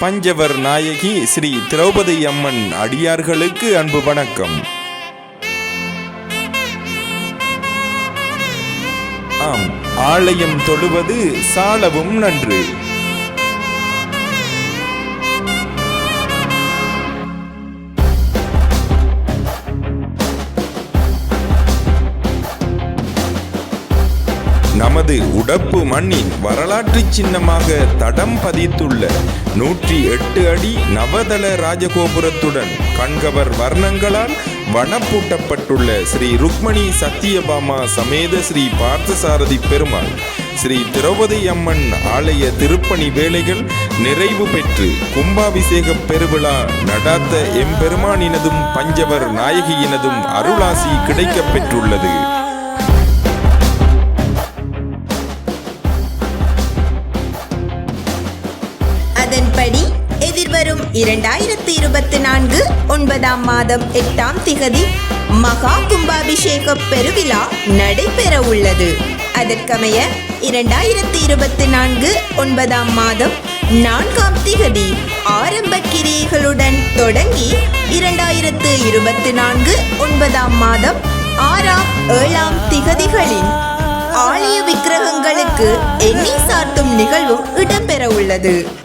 பஞ்சவர் நாயகி ஸ்ரீ திரௌபதி அம்மன் அடியார்களுக்கு அன்பு வணக்கம். ஆம் ஆலயம் தொழுவது சாலவும் நன்று. நமது உடப்பு மண்ணின் வரலாற்று சின்னமாக தடம் பதித்துள்ள நூற்றி எட்டு அடி நவதள ராஜகோபுரத்துடன் கண்கவர் வர்ணங்களால் வனப்பூட்டப்பட்டுள்ள ஸ்ரீ ருக்மணி சத்தியபாமா சமேத ஸ்ரீ பார்த்தசாரதி பெருமாள் ஸ்ரீ திரௌபதி அம்மன் ஆலய திருப்பணி வேலைகள் நிறைவு பெற்று கும்பாபிஷேக பெருவிழா நடாத்த எம்பெருமானினதும் பஞ்சவர் நாயகியினதும் அருளாசி கிடைக்கப் பெற்றுள்ளது இரண்டாயிரத்து இருபத்தி நான்கு ஒன்பதாம் மாதம் எட்டாம் திகதி மகா கும்பாபிஷேக பெருவிழா நடைபெற உள்ளது. அதற்கமைய இரண்டாயிரத்து இருபத்தி நான்கு ஒன்பதாம் மாதம் நான்காம் திகதி ஆரம்ப கிரியைகளுடன் தொடங்கி இரண்டாயிரத்து இருபத்தி நான்கு ஒன்பதாம் மாதம் ஆறாம் ஏழாம் திகதிகளின் ஆலய விக்கிரகங்களுக்கு எண்ணெய் சார்த்தும் நிகழ்வும் இடம்பெற உள்ளது.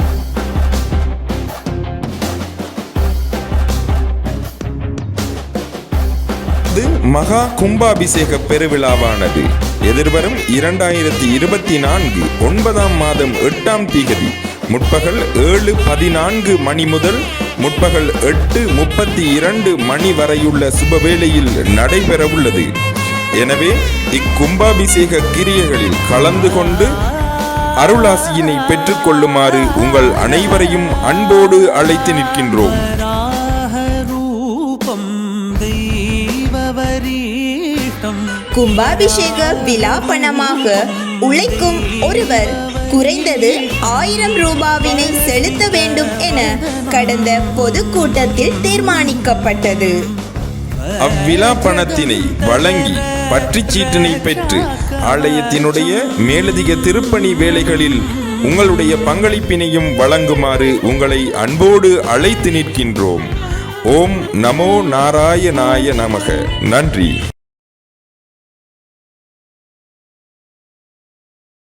இது மகா கும்பாபிஷேக பெருவிழாவானது. எதிர்வரும் இரண்டாயிரத்தி இருபத்தி நான்கு ஒன்பதாம் மாதம் எட்டாம் தீகதி முற்பகல் ஏழு பதினான்கு மணி முதல் முற்பகல் எட்டு முப்பத்தி இரண்டு மணி வரையுள்ள சுபவேளையில் நடைபெறவுள்ளது. எனவே இக்கும்பாபிஷேக கிரியைகளில் கலந்து கொண்டு அருளாசியினை பெற்றுக்கொள்ளுமாறு உங்கள் அனைவரையும் அன்போடு அழைத்து நிற்கின்றோம். கும்பாபிஷேக விழா பணமாக உழைக்கும் ஒருவர் குறைந்தது ஆயிரம் ரூபாவினை செலுத்த வேண்டும் என கடந்த பொதுக்கூட்டத்தில் தீர்மானிக்கப்பட்டது. அவ்விழா பணத்தினை வழங்கி பற்றி சீட்டினை பெற்று ஆலயத்தினுடைய மேலதிக திருப்பணி வேலைகளில் உங்களுடைய பங்களிப்பினையும் வழங்குமாறு உங்களை அன்போடு அழைத்து நிற்கின்றோம். ஓம் நமோ நாராயணாய நமக. நன்றி.